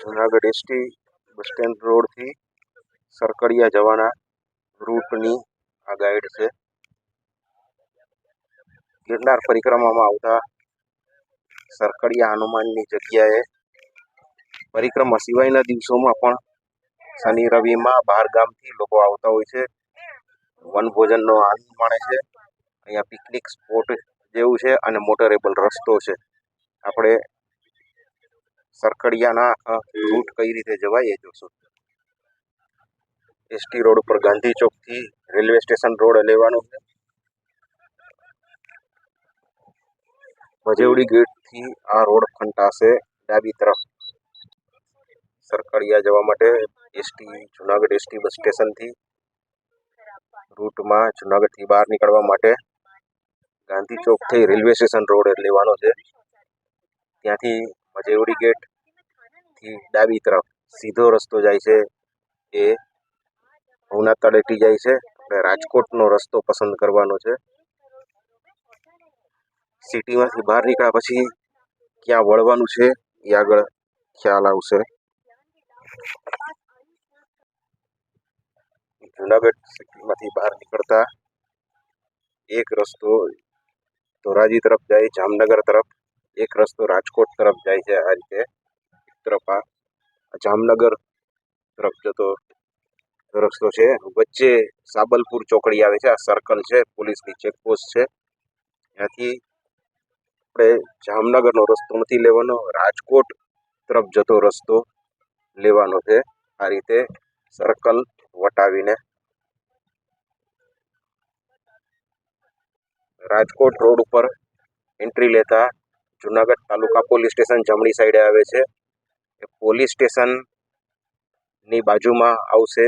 Junagadh ST bus stand રોડથી સરકડિયા જવાના રૂટની આ ગાઈડ છે. ગિરનાર પરિક્રમામાં આવતા સરકડિયા હનુમાનની જગ્યાએ પરિક્રમા સિવાયના દિવસોમાં પણ શનિ રવિમાં બહાર ગામથી લોકો આવતા હોય છે. વનભોજનનો આનંદ માણે છે. અહીંયા પિકનિક સ્પોટ જેવું છે અને મોટરેબલ રસ્તો છે. આપણે સરકડિયાના આખા રૂટ કઈ રીતે જવાય એ જોશું. એસટી રોડ ઉપર ગાંધી ચોકથી રેલવે સ્ટેશન રોડ લેવાનું છે. ભજેવડી ગેટથી આ રોડ ફંટાશે ડાબી તરફ. સરકડિયા જવા માટે એસટી જુનાગઢ એસટી બસ સ્ટેશનથી રૂટમાં જુનાગઢથી બહાર નીકળવા માટે ગાંધી ચોકથી રેલવે સ્ટેશન રોડ લેવાનો છે. ત્યાંથી ભજેવડી ગેટથી ડાબી તરફ સીધો રસ્તો જાય છે એ ભવનાથ તળેટી જાય છે આપણે રાજકોટનો રસ્તો પસંદ કરવાનો છે. સિટીમાંથી બહાર નીકળ્યા પછી ક્યાં વળવાનું છે એ આગળ ખ્યાલ આવશે. જુનાગઢ સિટીમાંથી બહાર નીકળતા એક રસ્તો ધોરાજી તરફ જાય, જામનગર તરફ એક રસ્તો રાજકોટ તરફ જાય છે આ રીતે. એક તરફ આ જામનગર તરફ જતો રસ્તો છે. વચ્ચે સાબલપુર ચોકડી આવે છે. આ સર્કલ છે. પોલીસની ચેકપોસ્ટ છે. ત્યાંથી આપણે જામનગરનો રસ્તો નથી લેવાનો. રાજકોટ તરફ જતો રસ્તો લેવાનો છે. આ રીતે સર્કલ વટાવીને રાજકોટ રોડ ઉપર એન્ટ્રી લેતા જુનાગઢ તાલુકા પોલીસ સ્ટેશન જમણી સાઈડે આવે છે. એ પોલીસ સ્ટેશનની બાજુમાં આવશે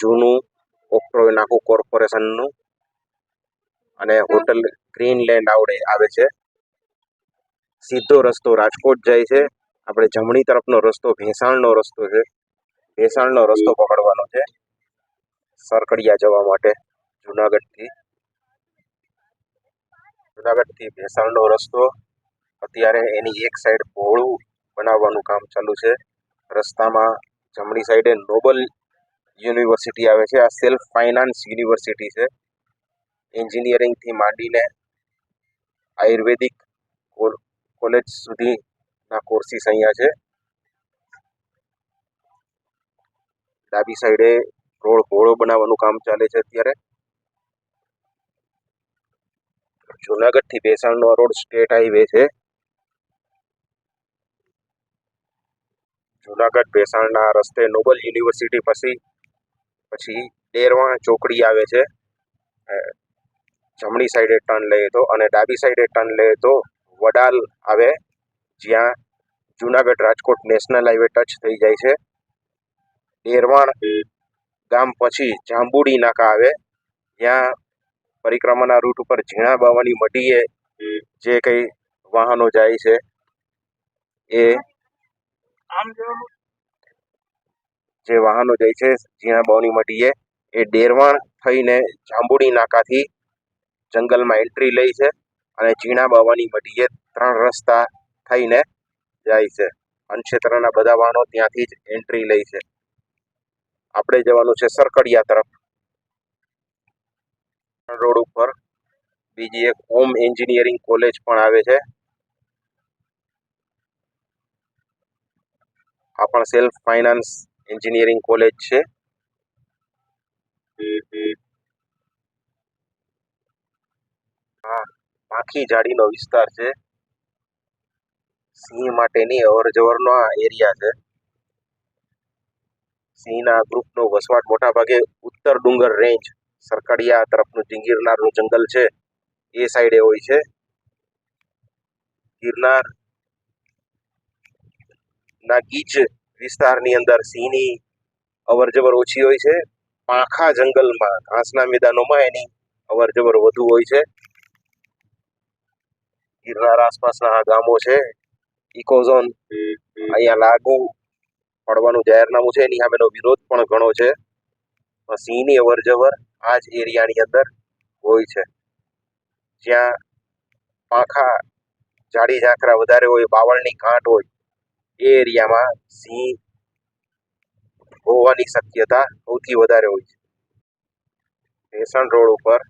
જૂનું ઓક્ટ્રોય નાકુ કોર્પોરેશનનું અને હોટલ ગ્રીનલેન્ડ આવડે આવે છે. સીધો રસ્તો રાજકોટ જાય છે. આપણે જમણી તરફનો રસ્તો ભેંસાણનો રસ્તો છે. ભેંસાણનો રસ્તો પકડવાનો છે. સરકડિયા જવા માટે જુનાગઢથી. જુનાગઢથી ભેસાણનો રસ્તો. અત્યારે એની એક સાઈડ પહોળું બનાવવાનું કામ ચાલુ છે. રસ્તામાં જમણી સાઈડે નોબલ યુનિવર્સિટી આવે છે. આ સેલ્ફ ફાઇનાન્સ યુનિવર્સિટી છે. એન્જિનિયરિંગથી માંડીને આયુર્વેદિક કોલ- કોલેજ સુધીના કોર્સીસ અહીંયા છે. ડાબી સાઈડે રોડ પહોળો બનાવવાનું કામ ચાલે છે અત્યારે. જુનાગઢથી ભેસાણનો રોડ સ્ટેટ હાઈવે છે. જુનાગઢ ભેસાણના રસ્તે નોબલ યુનિવર્સિટી પછી પછી ડેરવાણ ચોકડી આવે છે. જમણી સાઈડે ટર્ન લઈએ તો અને ડાબી સાઈડે ટર્ન લઈએ તો વડાલ આવે, જ્યાં Junagadh Rajkot national highway touch થઈ જાય છે. ડેરવાણ ગામ પછી જાંબુડી નાકા આવે ત્યાં પરિક્રમાના રૂટ ઉપર ઝીણા બાવાની મઢીએ જે કંઈ વાહનો જાય છે એ જે વાહનો જાય છે ઝીણા બાવાની મઢીએ એ ડેરવાણ થઈને જાંબુડી નાકાથી જંગલમાં એન્ટ્રી લે છે અને ઝીણા બાવાની મઢીએ ત્રણ રસ્તા થઈને જાય છે. અનક્ષેત્રના બધા વાહનો ત્યાંથી જ એન્ટ્રી લે છે. આપણે જવાનું છે સરકડિયા તરફ. રોડ ઉપર. બીજી એક ઓમ એન્જિનિયરિંગ કોલેજ પણ આવે છે. આ પણ સેલ્ફ ફાઇનાન્સ એન્જિનિયરિંગ કોલેજ છે. આખી જાડીનો વિસ્તાર છે. સિંહ માટેની અવર જવરનો આ એરિયા છે. સિંહના ગ્રુપનો વસવાટ મોટાભાગે ઉત્તર ડુંગર રેન્જ સરકડિયા તરફનું જે ગિરનારનું જંગલ છે, એ સાઈડે હોય છે. ગિરનાર ના ગીચ વિસ્તારની અંદર સિંહની અવર જવર ઓછી હોય છે. પાંખા જંગલમાં, ઘાસના મેદાનોમાં એની અવર જવર વધુ હોય છે. ગિરનાર આસપાસના આ ગામો છે. ઇકોઝોન અહીંયા લાગુ પડવાનું જાહેરનામું છે. એની સામેનો વિરોધ પણ ઘણો છે. સિંહની અવર જવર આ જ એરિયાની અંદર હોય છે. જ્યાં પાંખા જાડી ઝાંખરા વધારે હોય, બાવળની કાંટ હોય, એ એરિયામાં સિંહ હોવાની શક્યતા સૌથી વધારે હોય છે. ભેસાણ રોડ ઉપર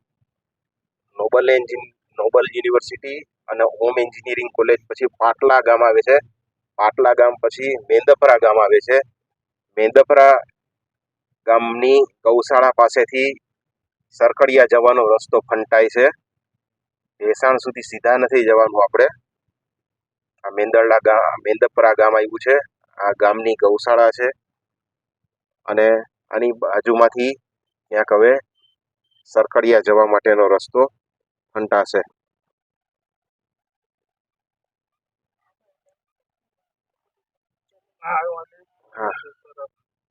નોબલ એન્જિન, નોબલ યુનિવર્સિટી અને હોમ એન્જિનિયરિંગ કોલેજ પછી પાટલા ગામ આવે છે. પાટલા ગામ પછી મેંદપરા ગામ આવે છે. મેંદપરા ગામની ગૌશાળા પાસેથી સરકડિયા જવાનો રસ્તો ફંટાય છે. ભેસાણ સુધી સીધા નથી જવાનું આપણે. આ મેંદરડા ગામ મેંદપરા ગામ આવ્યું છે. આ ગામની ગૌશાળા છે. અને આની બાજુમાંથી ક્યાંક હવે સરકડિયા જવા માટેનો રસ્તો ફંટાશે. હા.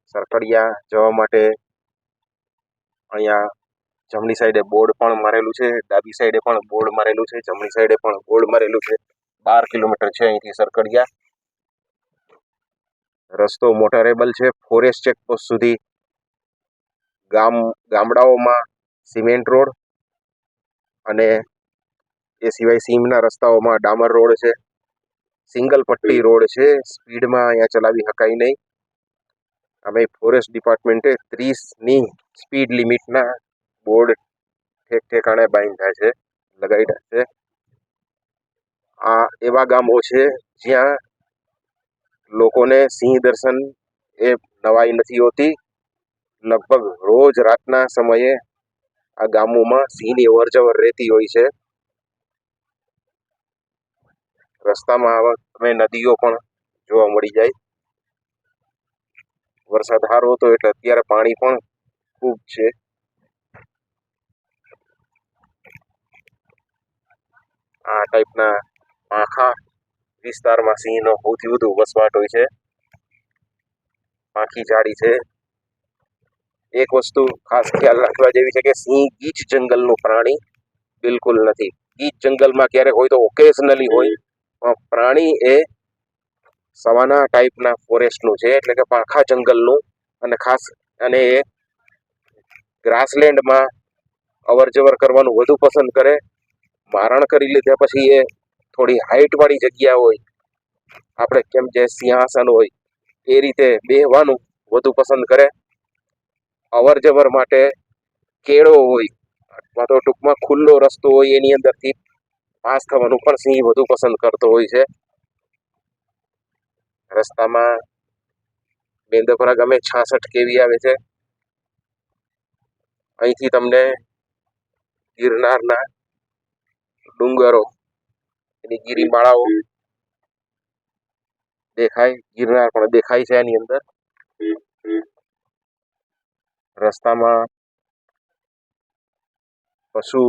સરકડિયા જવા માટે અહીંયા જમણી સાઈડે બોર્ડ પણ મારેલું છે, ડાબી સાઈડે પણ બોર્ડ મારેલું છે, જમણી સાઈડે પણ બોર્ડ મારેલું છે. બાર કિલોમીટર છે અહીંથી સરકડિયા. રસ્તો મોટરેબલ છે ફોરેસ્ટ ચેકપોસ્ટ સુધી. ગામ, ગામડાઓમાં સિમેન્ટ રોડ અને એ સિવાય સીમના રસ્તાઓમાં ડામર રોડ છે. સિંગલ પટ્ટી રોડ છે, સ્પીડમાં અહીંયા ચલાવી શકાય નહીં. અમે ફોરેસ્ટ ડિપાર્ટમેન્ટે ત્રીસની સ્પીડ લિમિટના બોર્ડ ઠેક ઠેકાણે બાંધ્યા છે લગાડ્યા છે. આ એવા ગામો છે જ્યાં લોકોને સિંહ દર્શન એ નવાઈ નથી હોતી. લગભગ રોજ રાતના સમયે આ ગામોમાં સિંહની અવર જવર રહેતી હોય છે. રસ્તામાં તમે નદીઓ પણ જોવા મળી જાય. વરસાદ સારો હતો એટલે અત્યારે પાણી પણ ખૂબ છે. આ ટાઈપના આખા વિસ્તારમાં સિંહનો સૌથી વધુ વસવાટ હોય છે. પાંખી જાળી છે. એક વસ્તુ ખાસ ખ્યાલ રાખવા જેવી છે કે સિંહ ગીચ જંગલનું પ્રાણી બિલકુલ નથી. ગીચ જંગલમાં ક્યારેક હોય તો ઓકેશનલી હોય, પણ પ્રાણી એ સવાના ટાઈપના ફોરેસ્ટનું છે, એટલે કે પાંખા જંગલનું અને ખાસ અને એ ગ્રાસલેન્ડમાં અવર જવર કરવાનું વધુ પસંદ કરે મારણ કરી લીધા પછી એ થોડી હાઇટવાળી જગ્યા હોય, આપણે કેમ જે સિંહાસન હોય, એ રીતે બેહવાનું વધુ પસંદ કરે. અવર જવર માટે કેળો હોય, અથવા તો ટૂંકમાં ખુલ્લો રસ્તો હોય એની અંદરથી પાસ થવાનું પણ સિંહ વધુ પસંદ કરતો હોય છે. રસ્તામાં બેંદપરા ગમે છાસઠ કેવી આવે છે? અહીંથી તમને ગિરનારના ડુંગરો એની ગીરીમાળાઓ દેખાય ગિરનાર પણ દેખાય છે એની અંદર. રસ્તામાં પશુ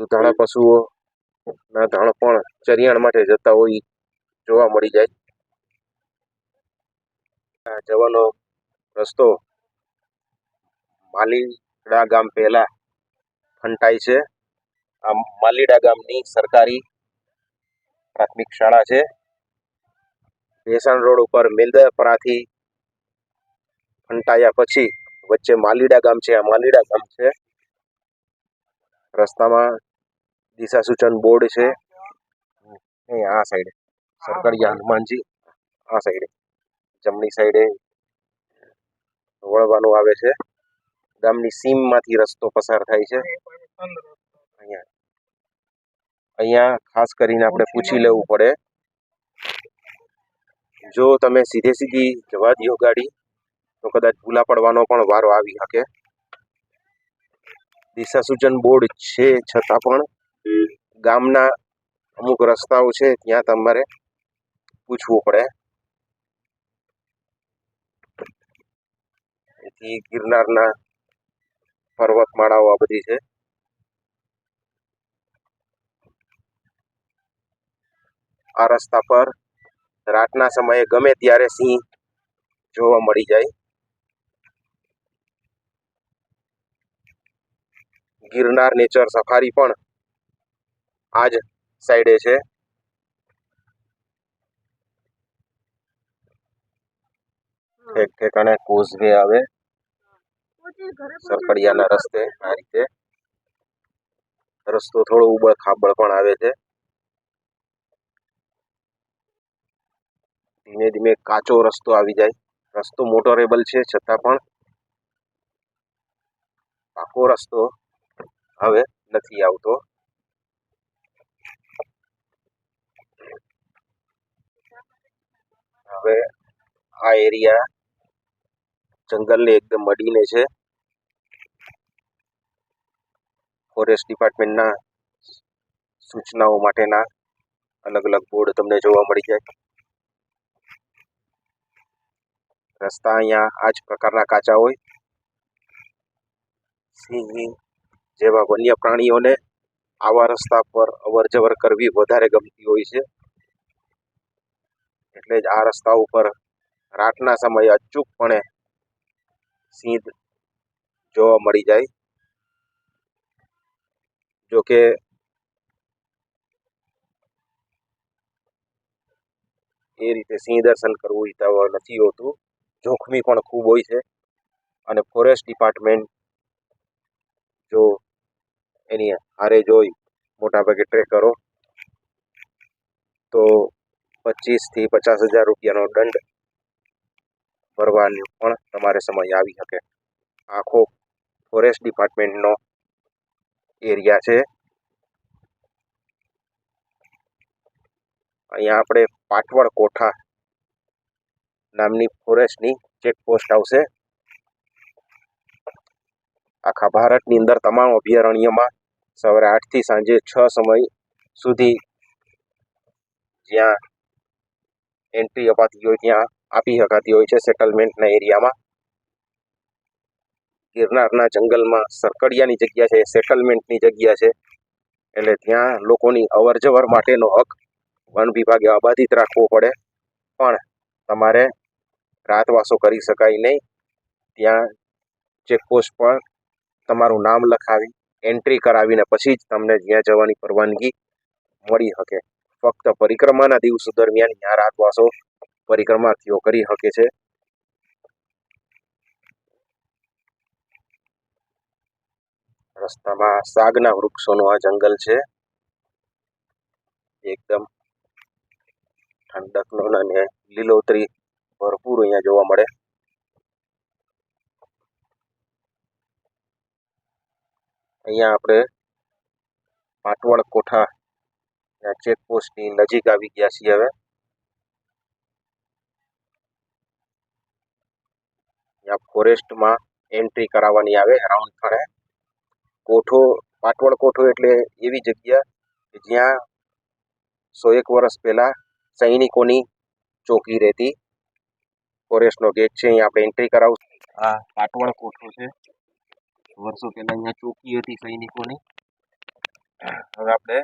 દુધાળા પશુઓ ના ધાણ પણ ચરિયાણ માટે જતા હોય જોવા મળી જાય. આ જવાનો રસ્તો માલીડા ગામ પહેલા ફંટાય છે. આ માલીડા ગામની સરકારી પ્રાથમિક શાળા છે. ભેસાણ રોડ ઉપર મેંદપરાથી ફંટાયા પછી વચ્ચે માલીડા ગામ છે. આ માલીડા ગામ છે. રસ્તામાં દિશા સૂચન બોર્ડ છે. નહીં આ સાઈડે સરકારી હનુમાનજી, આ સાઈડે જમણી સાઈડે વળવાનું આવે છે. ગામની સીમમાંથી રસ્તો પસાર થાય છે. અહીંયા ખાસ કરીને આપણે પૂછી લેવું પડે. જો તમે સીધે સીધી જવા દો ગાડી તો કદાચ ભૂલા પડવાનો પણ વારો આવી શકે. દિશા સૂચન બોર્ડ છે છતાં પણ ગામના અમુક રસ્તાઓ છે ત્યાં તમારે પૂછવું પડે. એથી ગિરનારના પર્વતમાળાઓ આ બધી છે. આ રસ્તા પર રાતના સમયે ગમે ત્યારે સિંહ જોવા મળી જાય. ગિરનાર નેચર સફારી પણ આ જ સાઈડે છે. ઠેક ઠેકાણે કોઝવે આવે સરકડિયાના રસ્તે આ રીતે. રસ્તો થોડો ઉબડ ખાબડ પણ આવે છે. ધીમે ધીમે કાચો રસ્તો આવી જાય. રસ્તો મોટરેબલ છે, છતાં પણ પાકો રસ્તો હવે નથી આવતો. હવે આ એરિયા જંગલને એકદમ મળીને છે. ફોરેસ્ટ ડિપાર્ટમેન્ટના સૂચનાઓ માટેના અલગ અલગ બોર્ડ તમને જોવા મળી જાય. રસ્તા અહીંયા આ જ પ્રકારના કાચા હોય. સિંહ જેવા વન્ય પ્રાણીઓને આવા રસ્તા પર અવર જવર કરવી વધારે ગમતી હોય છે. એટલે જ આ રસ્તા ઉપર રાતના સમયે અચૂકપણે સિંહ જોવા મળી જાય. જો કે એ રીતે સિંહ દર્શન કરવું હિતાવહ નથી હોતું. જોખમી પણ ખૂબ હોય છે. અને ફોરેસ્ટ ડિપાર્ટમેન્ટ જો એની હારે જોઈ મોટાભાગે ટ્રેકરો તો પચીસથી પચાસ હજાર રૂપિયાનો દંડ ભરવાની પણ તમારે સમય આવી શકે. આખો ફોરેસ્ટ ડિપાર્ટમેન્ટનો એરિયા છે. અહીંયા આપણે પાટવડ કોઠા નામની ફોરેસ્ટની ચેકપોસ્ટ આવશે. આખા ભારતની અંદર તમામ અભયારણ્યમાં સવારે આઠથી સાંજે છ સમય સુધી જ્યાં એન્ટ્રી અપાતી હોય, ત્યાં આપી શકાતી હોય છે સેટલમેન્ટના એરિયામાં. ગિરનારના જંગલમાં સરકડિયાની જગ્યા છે સેટલમેન્ટની જગ્યા છે. એટલે ત્યાં લોકોની અવર જવર માટેનો હક વન વિભાગે અબાધિત રાખવો પડે. પણ તમારે રાતવાસો કરી શકાય નહીં. ત્યાં ચેકપોસ્ટ પર તમારું નામ લખાવી, એન્ટ્રી કરાવીને પછી જ તમને જ્યાં જવાની પરવાનગી મળી શકે. ફક્ત પરિક્રમાના દિવસો દરમિયાન ત્યાં રાતવાસો પરિક્રમાર્થીઓ કરી શકે છે. રસ્તામાં સાગના વૃક્ષોનું આ જંગલ છે. એકદમ ઠંડકનો અને લીલોતરી ભરપૂર અહીંયા જોવા મળે. અહીંયા આપણે પાટવડ કોઠા ચેકપોસ્ટની નજીક આવી ગયા છીએ હવે. ત્યાં ફોરેસ્ટમાં એન્ટ્રી કરાવવાની આવે રાઉન્ડ ખણે. કોઠો પાટવડ કોઠો એટલે એવી જગ્યા કે જ્યાં સો એક વર્ષ પહેલાં સૈનિકોની ચોકી રહેતી ફોરેસ્ટનો ગેટ છે અહીંયા આપણે એન્ટ્રી કરાવશું આ પાટવડ કોઠો છે. વર્ષો પહેલાં અહીંયા ચોકી હતી સૈનિકોની. હવે આપણે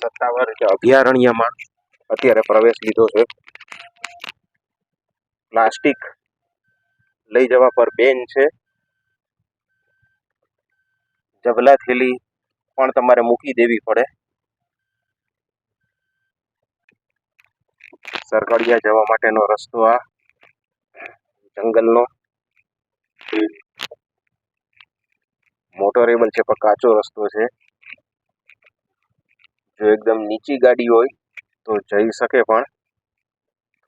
સત્તાવાર અભયારણ્યમાં અત્યારે પ્રવેશ લીધો છે. પ્લાસ્ટિક લઈ જવા પર બેન છે. જબલા થેલી પણ તમારે મૂકી દેવી પડે. સરકડિયા જવા માટેનો રસ્તો આ. જંગલનો. મોટરેબલ છે, પણ કાચો રસ્તો છે. જો એકદમ નીચી ગાડી હોય, તો જઈ શકે પણ.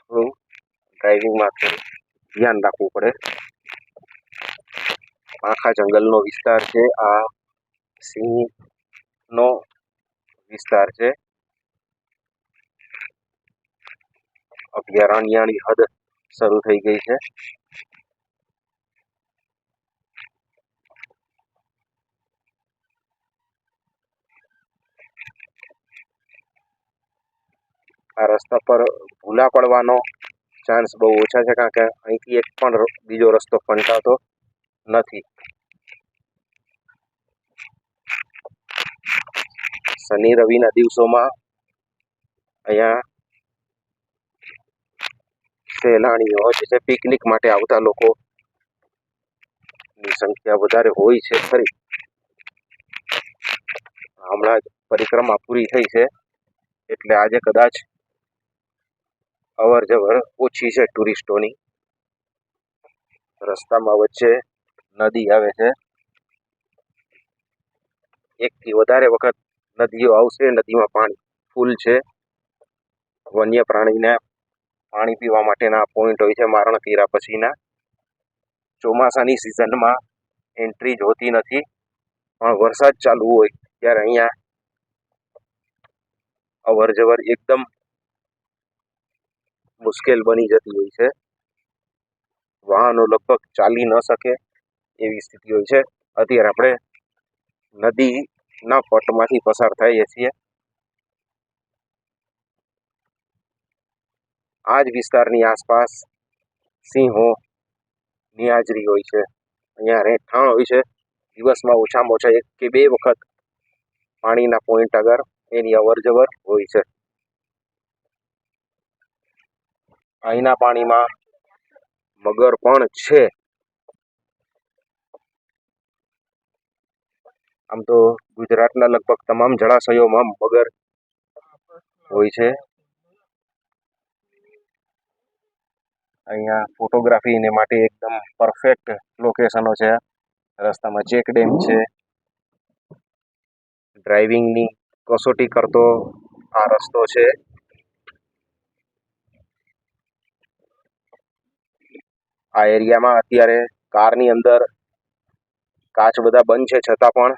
થોડું ડ્રાઇવિંગમાં ધ્યાન રાખવું પડે. આખા જંગલનો વિસ્તાર છે, આ સિંહનો વિસ્તાર છે. અભયારણ્યની હદ શરૂ થઈ ગઈ છે. આ રસ્તા પર ભૂલા પડવાનો ચાન્સ બહુ ઓછા છે કારણ કે અહીંથી એક પણ બીજો રસ્તો ફંટાતો નથી. શનિ રવિના દિવસોમાં અહીંયા સહેલાણીઓ જે પિકનિક માટે આવતા લોકો ની સંખ્યા વધારે હોય છે ખરી. હમણાં જ પરિક્રમા પૂરી થઈ છે, એટલે આજે કદાચ અવર જવર ઓછી છે ટુરિસ્ટોની. રસ્તામાં વચ્ચે નદી આવે છે. એકથી વધારે વખત નદીઓ આવશે, નદીમાં પાણી ફૂલ છે. વન્ય પ્રાણીને પાણી પીવા માટેના પોઈન્ટ હોય છે મારણ કર્યા પછીના. ચોમાસાની સિઝનમાં એન્ટ્રી જ હોતી નથી. પણ વરસાદ ચાલુ હોય ત્યારે અહીંયા અવર જવર એકદમ મુશ્કેલ બની જતી હોય છે. વાહનો લગભગ ચાલી ન શકે એવી સ્થિતિ હોય છે. અત્યારે આપણે નદીના પટમાંથી પસાર થઈએ છીએ. આ જ વિસ્તારની આસપાસ સિંહો ની હોય છે. અહીંયા રહેઠાણ હોય છે. દિવસમાં ઓછામાં ઓછા એક કે બે વખત પાણીના પોઈન્ટ આગળ એની અવર જવર હોય છે. અહીંના પાણીમાં મગર પણ છે. આમ તો ગુજરાતના લગભગ તમામ જળાશયોમાં મગર હોય છે. અહીંયા ફોટોગ્રાફીને માટે એકદમ પરફેક્ટ લોકેશનો છે. રસ્તામાં ચેક ડેમ છે. ડ્રાઇવિંગની કસોટી કરતો આ રસ્તો છે. આ એરિયામાં અત્યારે કારની અંદર કાચ બધા બંધ છે છતાં પણ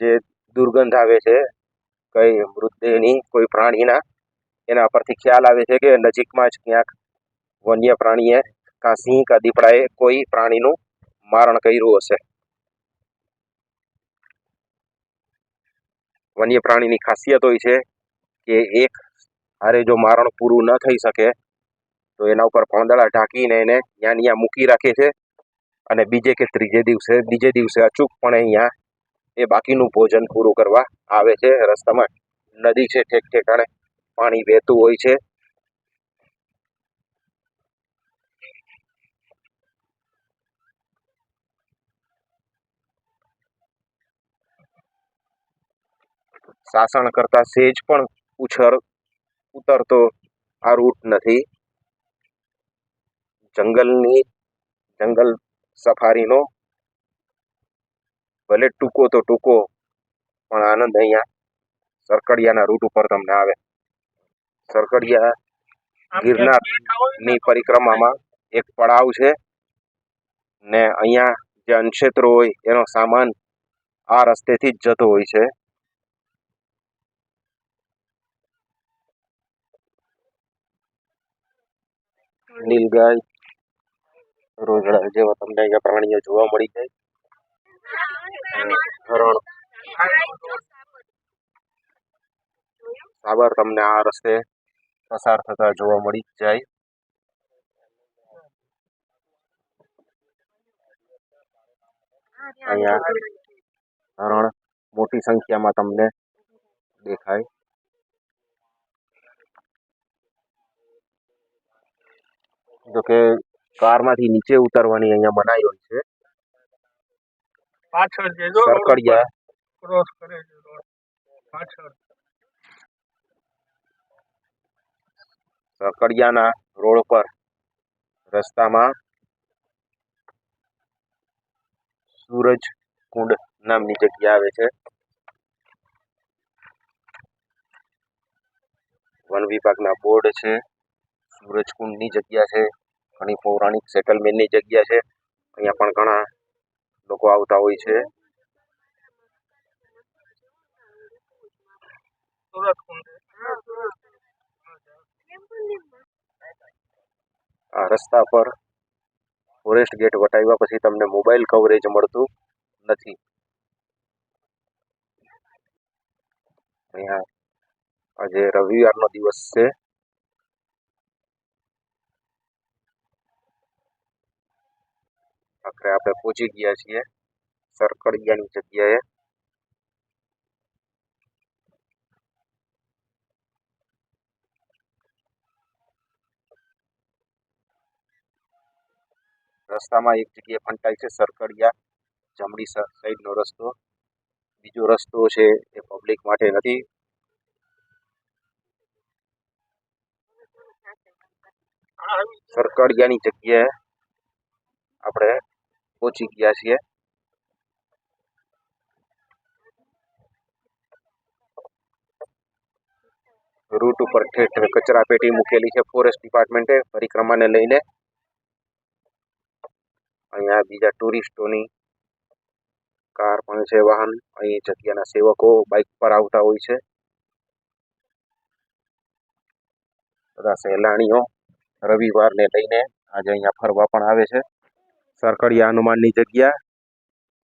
જે દુર્ગંધ આવે છે, કઈ મૃતદેહની કોઈ પ્રાણીના, એના પરથી ખ્યાલ આવે છે કે નજીકમાં જ ક્યાંક વન્ય પ્રાણીએ કાં સિંહ કાં દીપડાએ કોઈ પ્રાણીનું મારણ કર્યું હશે? વન્ય પ્રાણીની ખાસિયત હોય છે કે એક હારે જો મારણ પૂરું ન થઈ શકે, તો એના ઉપર પાંદડા ઢાંકીને એને ત્યાં ત્યાં મૂકી રાખે છે અને બીજે કે ત્રીજે દિવસે, બીજે દિવસે અચૂકપણે અહીંયા એ બાકીનું ભોજન પૂરું કરવા આવે છે. રસ્તામાં નદી છે ઠેક ઠેકાણે પાણી વહેતું હોય છે. સાસણ કરતા સેજ પણ ઉછર ઉતરતો આ રૂટ નથી. જંગલની જંગલ સફારીનો ભલે ટૂંકો તો ટૂંકો પણ આનંદ અહીંયા સરકડિયાના રૂટ ઉપર તમને આવે. સરકડિયા ગિરનારની પરિક્રમામાં એક પડાવ છે ને અહીંયા જે અનક્ષેત્રો હોય એનો સામાન આ રસ્તેથી જ જતો હોય છે. નીલગાય રોજડા જેવા તમને અહીંયા પ્રાણીઓ જોવા મળી જાય. અને હરણ. સાબર તમને આ રસ્તે પસાર થતા જોવા મળી જ જાય. અહીંયા હરણ મોટી સંખ્યામાં તમને દેખાય. જોકે કારમાંથી નીચે ઉતરવાની અહીંયા મનાઈ હોય છે. પાછળ જે જો સરકડિયા. ક્રોસ કરે છે રોડ. પાછળ. સરકડિયાના રોડ પર રસ્તામાં સૂરજ કુંડ નામની જગ્યા આવે છે. વન વિભાગના બોર્ડ છે. સૂરજકુંડની જગ્યા છે. ઘણી પૌરાણિક સેટલમેન્ટની જગ્યા છે. અહીંયા પણ ઘણા લોકો આવતા હોય છે. આ રસ્તા પર ફોરેસ્ટ ગેટ વટાવ્યા પછી તમને મોબાઈલ કવરેજ મળતું નથી. અહીંયા આજે રવિવારનો દિવસ છે. આખરે આપણે પહોંચી ગયા છીએ સરકડિયાની જગ્યાએ રસ્તામાં એક જગ્યાએ ફંટાય છે સરકડિયા જમણી સાઈડનો રસ્તો બીજો રસ્તો છે એ પબ્લિક માટે નથી સરકડિયાની જગ્યાએ આપણે પહોંચી ગયા છીએ. રૂટ ઉપર ઠેઠ કચરા પેટી મૂકેલી છે ફોરેસ્ટ ડિપાર્ટમેન્ટે પરિક્રમાને લઈને. અહીંયા બીજા ટુરિસ્ટોની કાર પણ છે, વાહન. અહીં જગ્યાના સેવકો બાઇક પર આવતા હોય છે. બધા સહેલાણીઓ રવિવારને લઈને આજે અહીંયા ફરવા પણ આવે છે. સરકડિયા હનુમાનની જગ્યા,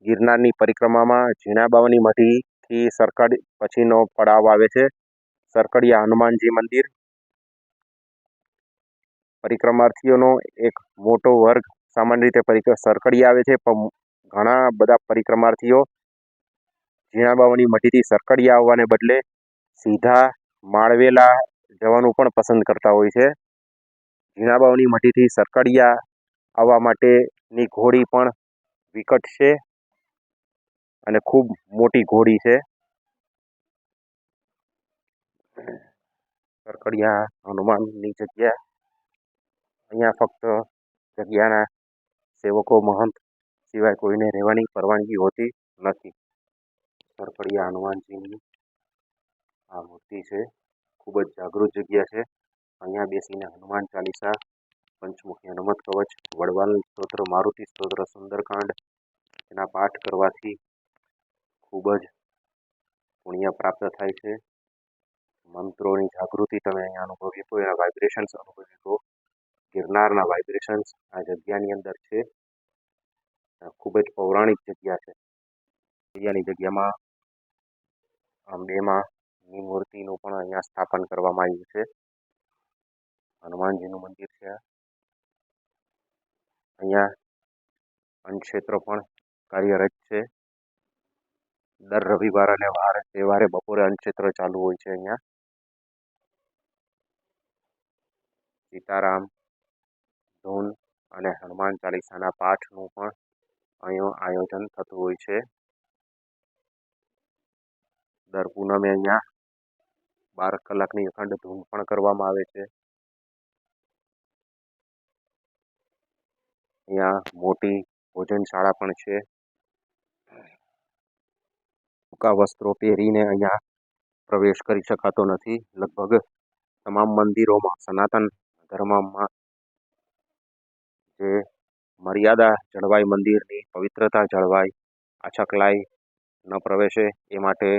ગિરનારની પરિક્રમામાં ઝીણા બાવાની મઢીથી સરકડ પછીનો પડાવ આવે છે. સરકડિયા હનુમાનજી મંદિર. પરિક્રમાર્થીઓનો એક મોટો વર્ગ સામાન્ય રીતે પરિક્ર સરકડિયા આવે છે, પણ ઘણા બધા પરિક્રમાર્થીઓ ઝીણા બાવાની મઢીથી સરકડિયા આવવાને બદલે સીધા માળવેલા જવાનું પણ પસંદ કરતા હોય છે. ઝીણાબાવની મઢીથી સરકડિયા આવવા માટેની ઘોડી પણ વિકટ છે અને ખૂબ મોટી ઘોડી છે. કરકડિયા હનુમાનની જગ્યા. અહીંયા ફક્ત જગ્યાના સેવકો મહંત સિવાય કોઈને રહેવાની પરવાનગી હોતી નથી. સરકડિયા હનુમાનજીની આ મૂર્તિ છે. ખૂબ જ જાગૃત જગ્યા છે. અહીંયા બેસીને હનુમાન ચાલીસા પંચમુખી હનુમત કવચ વડવાલ સ્તોત્ર, મારુતિ સ્તોત્ર, સુંદરકાંડ એના પાઠ કરવાથી ખૂબ જ પુણ્ય પ્રાપ્ત થાય છે. મંત્રોની જાગૃતિ તમે અહીંયા અનુભવી શકો, એના વાઇબ્રેશન્સ અનુભવી શકો. ગિરનારના વાઇબ્રેશન્સ આ જગ્યાની અંદર છે. ખૂબ જ પૌરાણિક જગ્યા છે. જગ્યાની જગ્યામાં અંબેમાં ની મૂર્તિનું પણ અહીંયા સ્થાપન કરવામાં આવ્યું છે. હનુમાનજીનું મંદિર છે અહીંયા અન્નક્ષેત્ર પણ કાર્યરત છે. દર રવિવાર અને વાર તહેવારે બપોરે અન્નક્ષેત્ર ચાલુ હોય છે અહીંયા. સીતારામ, ધૂન અને હનુમાન ચાલીસાના પાઠનું પણ અહીં આયોજન થતું હોય છે. દર પૂનમે અહીંયા બાર કલાકની અખંડ ધૂન પણ કરવામાં આવે છે. અહીંયા મોટી ભોજનશાળા પણ છે. ટૂંકા વસ્ત્રો પહેરીને અહીંયા પ્રવેશ કરી શકાતો નથી. લગભગ તમામ મંદિરોમાં સનાતન ધર્મમાં જે મર્યાદા જળવાય, મંદિરની પવિત્રતા જળવાય આછકલાઈ ન પ્રવેશે, એ માટે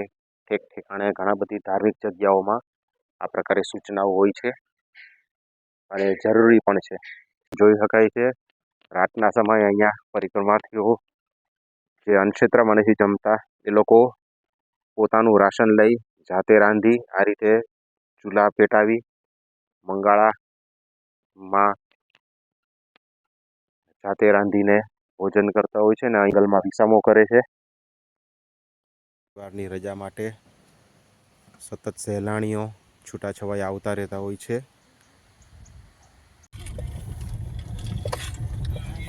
ઠેક ઠેકાણે ઘણા બધી ધાર્મિક જગ્યાઓમાં આ પ્રકારે સૂચનાઓ હોય છે અને જરૂરી પણ છે. જોઈ શકાય છે રાતના સમયે અહીંયા પરિક્રમાર્થીઓ જે અન્નક્ષેત્ર મનેથી જમતા, એ લોકો પોતાનું રાશન લઈ જાતે રાંધી, આ રીતે ચૂલા પેટાવી, મંગાળામાં જાતે રાંધીને ભોજન કરતા હોય છે અને અંગલમાં વિસામો કરે છે. રજા માટે સતત સહેલાણીઓ છૂટાછવાયા આવતા રહેતા હોય છે.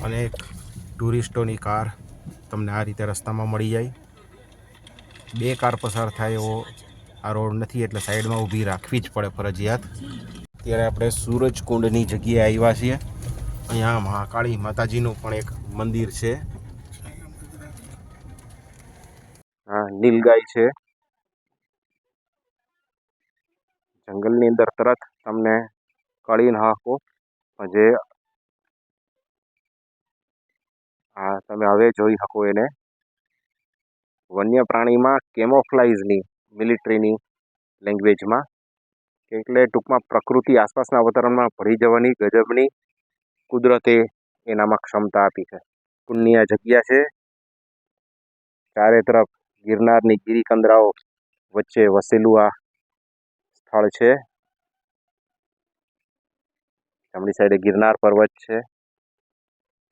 અનેક ટુરિસ્ટોની કાર તમને આ રીતે રસ્તામાં મળી જાય. બે કાર પસાર થાય એવો આ રોડ નથી, એટલે સાઈડમાં ઊભી રાખવી જ પડે ફરજિયાત. અત્યારે આપણે સૂરજકુંડની જગ્યાએ આવ્યા છીએ. અહીંયા મહાકાળી માતાજીનું પણ એક મંદિર છે. હા, નીલગાય છે. જંગલની અંદર તરત તમને કળી શકો જે આ તમે હવે જોઈ શકો એને. વન્ય પ્રાણીમાં કેમોફ્લાઇઝની મિલિટરીની લેંગ્વેજમાં. એટલે ટૂંકમાં પ્રકૃતિ આસપાસના વાતાવરણમાં ભળી જવાની ગજબની કુદરતે એનામાં ક્ષમતા આપી છે. પુણ્ય જગ્યા છે. ચારે તરફ ગિરનારની ગિરિકંદરાઓ વચ્ચે વસેલું આ સ્થળ છે. જમણી સાઈડે ગિરનાર પર્વત છે.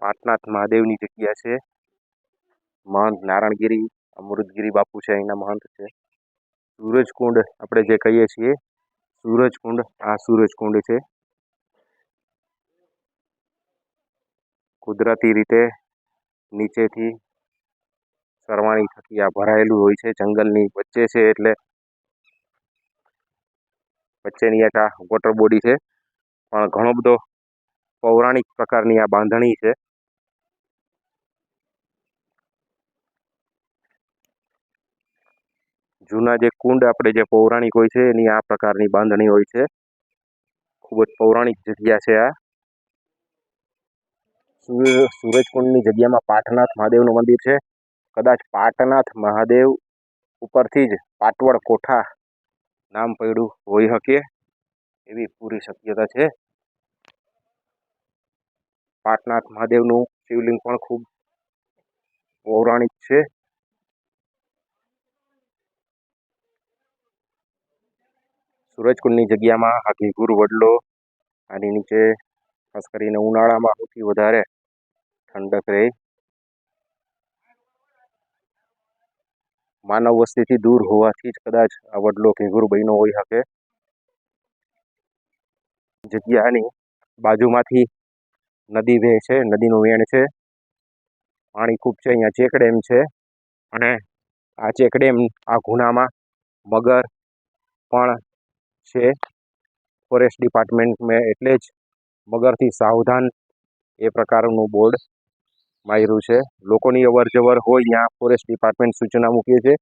પાટનાથ મહાદેવની જગ્યા છે. મહંત નારાયણગીરી અમૃતગીરી બાપુ છે, અહીંના મહંત છે. સૂરજકુંડ આપણે જે કહીએ છીએ, સૂરજકુંડ, આ સૂરજકુંડ છે. કુદરતી રીતે નીચેથી સરવાણી થકી આ ભરાયેલું હોય છે, જંગલની વચ્ચે છે એટલે વચ્ચેની એક આ વોટર બોડી છે. પણ ઘણો બધો પૌરાણિક પ્રકારની આ બાંધણી છે. જૂના જે કુંડ આપણે જે પૌરાણિક હોય છે, એની આ પ્રકારની બાંધણી હોય છે. ખૂબ જ પૌરાણિક જગ્યા છે આ. સૂર- સૂરજકુંડની જગ્યામાં પાટનાથ મહાદેવનું મંદિર છે. કદાચ પાટનાથ મહાદેવ ઉપરથી જ પાટવડ કોઠા નામ પડ્યું હોઈ શકે એવી પૂરી શક્યતા છે. પાટનાથ મહાદેવનું શિવલિંગ પણ ખૂબ પૌરાણિક છે. સૂરજકુંડની જગ્યામાં આ ઘીઘુર વડલો આની નીચે ખાસ કરીને ઉનાળામાં સૌથી વધારે ઠંડક રહે. માનવ વસ્તીથી દૂર હોવાથી જ કદાચ આ વડલો ઘીઘુર બન્યો હોઈ શકે. જગ્યાની બાજુમાંથી નદી વહે છે, નદીનું વેણ છે. પાણી ખૂબ છે, અહીંયા ચેક ડેમ છે અને આ ચેક ડેમ આ ગુનામાં મગર પણ છે. ફોરેસ્ટ ડિપાર્ટમેન્ટ મેં એટલે જ મગરથી સાવધાન એ પ્રકારનું બોર્ડ માર્યું છે. લોકોની અવર જવર હોય ત્યાં ફોરેસ્ટ ડિપાર્ટમેન્ટ સૂચના મૂકીએ છે,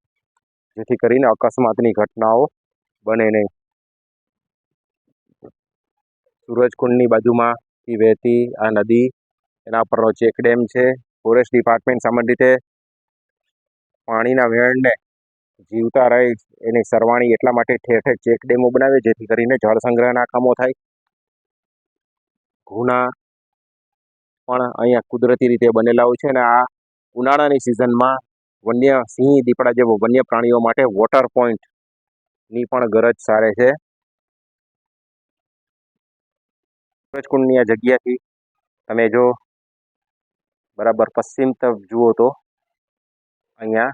જેથી કરીને અકસ્માતની ઘટનાઓ બને નહીં. સૂરજકુંડની બાજુમાંથી વહેતી આ નદી એના પરનો ચેક ડેમ છે. ફોરેસ્ટ ડિપાર્ટમેન્ટ સામાન્ય રીતે પાણીના વહેણને જીવતા રહે એની સરવાણી એટલા માટે ઠેર ઠેર ચેક ડેમો બનાવે, જેથી કરીને જળ સંગ્રહના કામો થાય. ગુના પણ અહીંયા કુદરતી રીતે બનેલા હોય છે અને આ ઉનાળાની સિઝનમાં વન્ય સિંહ, દીપડા જેવો વન્ય પ્રાણીઓ માટે વોટર પોઈન્ટની પણ ગરજ સારે છે. સૂરજકુંડની આ જગ્યાથી તમે જો બરાબર પશ્ચિમ તરફ જુઓ તો અહીંયા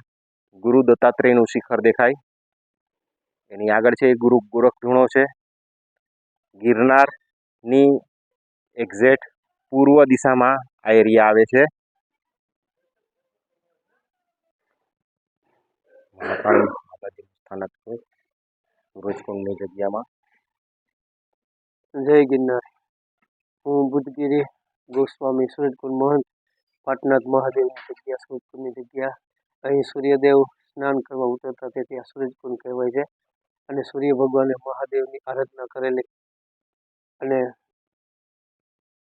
ગુરુ દત્તાત્રેયનું શિખર દેખાય. એની આગળ છે ગુરુ ગોરખધૂણો છે. ગિરનારની એક્ઝેક્ટ પૂર્વ દિશામાં આ એરિયા આવે છે. સૂરજકુંડની જગ્યામાં. જય ગિરનાર. હું બુદ્ધગીરી ગોસ્વામી સૂરજકુંડ મહંત, પાટનાથ મહાદેવની જગ્યા, સૂરજકુંડની જગ્યા અહીં સૂર્યદેવ સ્નાન કરવા ઉતરતા તેથી આ સૂરજકુંડ કહેવાય છે. અને સૂર્ય ભગવાને મહાદેવની આરાધના કરેલી અને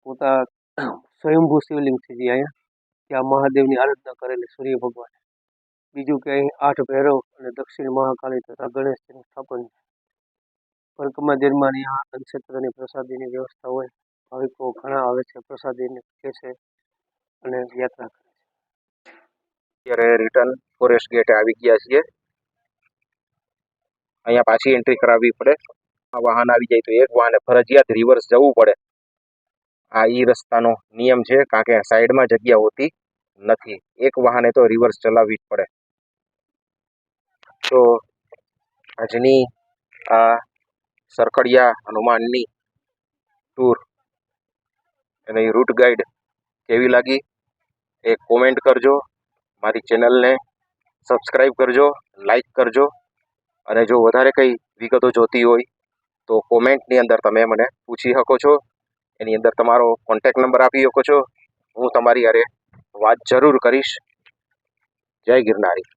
પોતા સ્વયંભૂ શિવલિંગ છે જે અહીંયા. ત્યાં મહાદેવની આરાધના કરેલી સૂર્ય ભગવાને. બીજું કે અહીં આઠ ભૈરવ અને દક્ષિણ મહાકાળી તથા ગણેશજીનું સ્થાપન છે. પરિક્રમા દરમિયાન અહીંયા અન્નક્ષેત્રની પ્રસાદીની વ્યવસ્થા હોય. ભાવિકો ઘણા આવે છે, પ્રસાદીને કે છે અને યાત્રા કરે અત્યારે રિટર્ન ફોરેસ્ટ ગેટે આવી ગયા છીએ. અહીંયા પાછી એન્ટ્રી કરાવવી પડે. આ વાહન આવી જાય તો એક વાહને ફરજિયાત રિવર્સ જવું પડે. આ ઈ રસ્તાનો નિયમ છે, કારણ કે સાઈડમાં જગ્યા હોતી નથી. એક વાહને તો રિવર્સ ચલાવવી જ પડે. તો આજની આ સરકડિયા હનુમાનની ટૂર એની રૂટ ગાઈડ કેવી લાગી એ કોમેન્ટ કરજો. મારી ચેનલને સબસ્ક્રાઈબ કરજો લાઈક કરજો અને જો વધારે કંઈ વિગતો જોતી હોય તો કોમેન્ટની અંદર તમે મને પૂછી શકો છો. એની અંદર તમારો કોન્ટેક નંબર આપી શકો છો. હું તમારી હારે વાત જરૂર કરીશ. જય ગિરનારી.